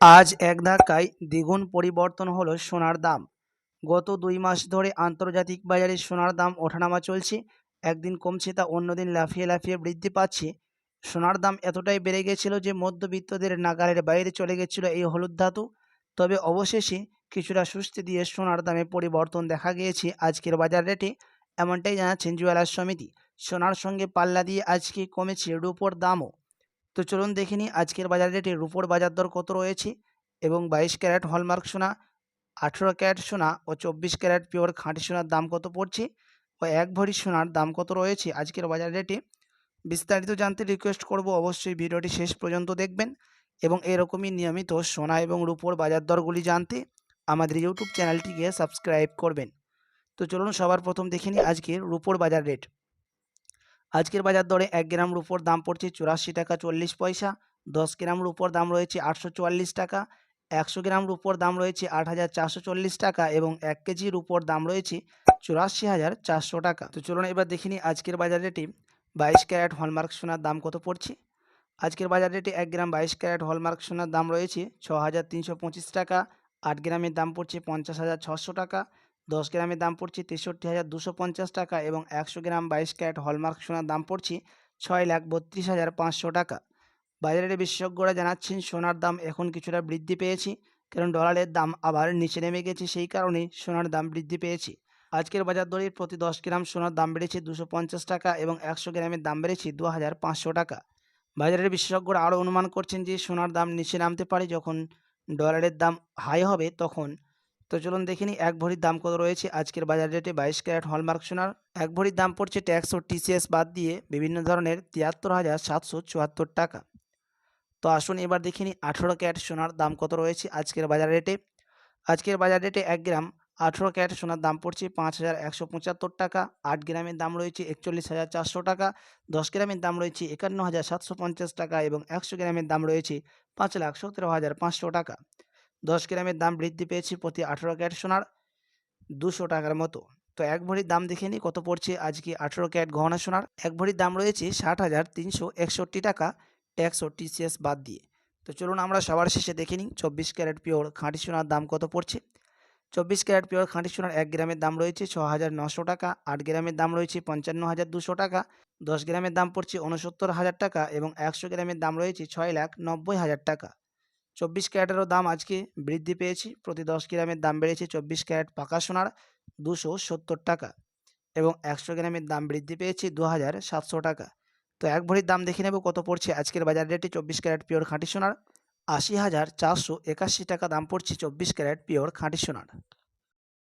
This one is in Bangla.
আজ এক ধাক্কায় দ্বিগুণ পরিবর্তন হলো সোনার দাম। গত দুই মাস ধরে আন্তর্জাতিক বাজারে সোনার দাম ওঠানামা চলছে। একদিন কমছে তা অন্যদিন লাফিয়ে লাফিয়ে বৃদ্ধি পাচ্ছে। সোনার দাম এতটাই বেড়ে গেছিল যে মধ্যবিত্তদের নাগালের বাইরে চলে গেছিল এই হলুদ ধাতু। তবে অবশেষে কিছুটা সুস্থি দিয়ে সোনার দামে পরিবর্তন দেখা গিয়েছে আজকের বাজার রেটে। এমনটাই জানাচ্ছেন জুয়েলার্স সমিতি। সোনার সঙ্গে পাল্লা দিয়ে আজকে কমেছে রূপোর দামও। তো চলুন দেখে নিই আজকের বাজার রেটে রুপোর বাজার দর কত রয়েছে এবং বাইশ ক্যারেট হলমার্ক সোনা, আঠেরো ক্যারেট সোনা ও চব্বিশ ক্যারেট পিওর খাঁটি সোনার দাম কত পড়ছে ও এক ভরি সোনার দাম কত রয়েছে আজকের বাজার রেটে বিস্তারিত জানতে রিকোয়েস্ট করব, অবশ্যই ভিডিওটি শেষ পর্যন্ত দেখবেন এবং এরকমই নিয়মিত সোনা এবং রুপোর বাজার দরগুলি জানতে আমাদের ইউটিউব চ্যানেলটিকে সাবস্ক্রাইব করবেন। তো চলুন সবার প্রথম দেখে নিই আজকের রুপোর বাজার রেট আজকের বাজার দরে এক গ্রাম রুপোর দাম পড়ছে চুরাশি টাকা চল্লিশ পয়সা, দশ গ্রাম রুপোর দাম রয়েছে আটশো চুয়াল্লিশ টাকা, একশো গ্রাম রুপোর দাম রয়েছে আট হাজার চারশো চল্লিশ টাকা এবং এক কেজি রুপোর দাম রয়েছে চুরাশি হাজার চারশো টাকা। তো চলুন এবার দেখে নিই আজকের বাজার রেটে বাইশ ক্যারেট হলমার্ক সোনার দাম কত পড়ছে? আজকের বাজার রেটে এক গ্রাম বাইশ ক্যারেট হলমার্ক সোনার দাম রয়েছে ছ হাজার তিনশো পঁচিশ টাকা, আট গ্রামের দাম পড়ছে পঞ্চাশ হাজার ছশো টাকা দশ গ্রামের দাম পড়ছে তেষট্টি হাজার দুশো পঞ্চাশ টাকা এবং একশো গ্রাম বাইশ ক্যারেট হলমার্ক সোনার দাম পড়ছে ছয় লাখ বত্রিশ হাজার পাঁচশো টাকা। বাজারের বিশেষজ্ঞরা জানাচ্ছেন, সোনার দাম এখন কিছুটা বৃদ্ধি পেয়েছে, কারণ ডলারের দাম আবার নিচে নেমে গেছে, সেই কারণে সোনার দাম বৃদ্ধি পেয়েছে। আজকের বাজার দরে প্রতি দশ গ্রাম সোনার দাম বেড়েছে দুশো পঞ্চাশ টাকা এবং একশো গ্রামের দাম বেড়েছে দু হাজার পাঁচশো টাকা। বাজারের বিশেষজ্ঞরা আরও অনুমান করছেন যে, সোনার দাম নিচে নামতে পারে যখন ডলারের দাম হাই হবে তখন তো চলুন দেখে নিই, এক ভরির দাম কত রয়েছে? আজকের বাজার রেটে বাইশ ক্যারেট হলমার্ক সোনার। এক ভরির দাম পড়ছে ট্যাক্স ও টিসিএস বাদ দিয়ে বিভিন্ন ধরনের তিয়াত্তর হাজার সাতশো চুয়াত্তর টাকা। তো আসুন এবার দেখে নিই, আঠেরো ক্যারেট সোনার দাম কত রয়েছে আজকের বাজার রেটে? আজকের বাজার রেটে এক গ্রাম আঠেরো ক্যারেট সোনার দাম পড়ছে পাঁচ হাজার একশো পঁচাত্তর টাকা। আট গ্রামের দাম রয়েছে একচল্লিশ হাজার চারশো টাকা। দশ গ্রামের দাম রয়েছে একান্ন হাজার সাতশো পঞ্চাশ টাকা এবং একশো গ্রামের দাম রয়েছে পাঁচ লাখ সতেরো হাজার পাঁচশো টাকা। দশ গ্রামের দাম বৃদ্ধি পেয়েছে প্রতি আঠেরো ক্যারেট সোনার দুশো টাকার মতো। তো এক ভরির দাম দেখে নিই কত পড়ছে আজকে আঠেরো ক্যারেট গহনা সোনার। এক ভরির দাম রয়েছে ষাট হাজার তিনশো একষট্টি টাকা ট্যাক্স ও টিসিএস বাদ দিয়ে। তো চলুন আমরা সবার শেষে দেখে নিই চব্বিশ ক্যারেট পিওর খাঁটি সোনার দাম কত পড়ছে। চব্বিশ ক্যারেট পিওর খাঁটি সোনার এক গ্রামের দাম রয়েছে ছ হাজার নশো টাকা, আট গ্রামের দাম রয়েছে পঞ্চান্ন হাজার দুশো টাকা, দশ গ্রামের দাম পড়ছে উনসত্তর হাজার টাকা এবং একশো গ্রামের দাম রয়েছে ছয় লাখ নব্বই হাজার টাকা। চব্বিশ ক্যারেটেরও দাম আজকে বৃদ্ধি পেয়েছে। প্রতি দশ গ্রামের দাম বেড়েছে চব্বিশ ক্যারেট পাকা সোনার দুশো সত্তর টাকা এবং একশো গ্রামের দাম বৃদ্ধি পেয়েছে দু হাজার সাতশো টাকা। তো এক ভরির দাম দেখে নেব কত পড়ছে আজকের বাজার রেটে চব্বিশ ক্যারেট পিওর খাঁটি সোনার। আশি হাজার চারশো একাশি টাকা দাম পড়ছে চব্বিশ ক্যারেট পিওর খাঁটি সোনার।